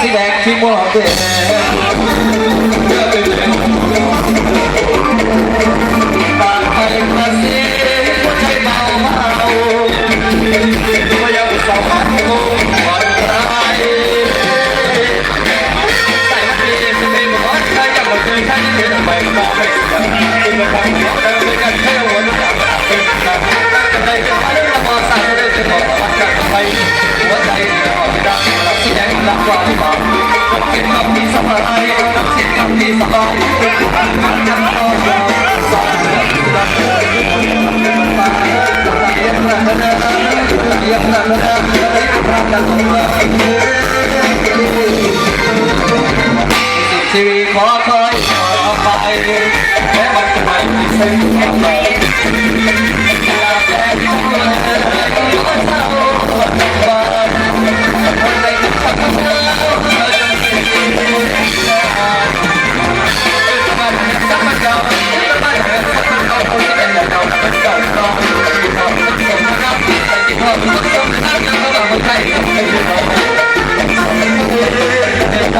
สีแดงสีม่วงเด็ดปากไปภาษีหัวใจเบาเบาไม่อยาสอบมันคงปลดภัยใส่มาดีสตรีมัวใจยังหมดเลยท่านเดินไปบอไม่สุดที่มันทำ รักกว่าที่บอกรักเก็บรักมีสบายรักเก็บรักมีสบายเป็นผู้อ่านอ่านจะรอดสอนรักักเป็นผู้อ่านรักเรียรักนะรักเรียรักนะรักกันรักสิ่ที่ขอคอยต่อไปแม้วันจะไม่มีเส้นทา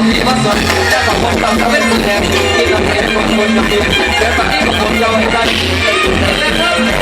ผมมีวัดสนและของผมต้องทำเป็นสุดแรงที่ทำให้องคนจำเป็นและปฏิบัติผมเราให้ได้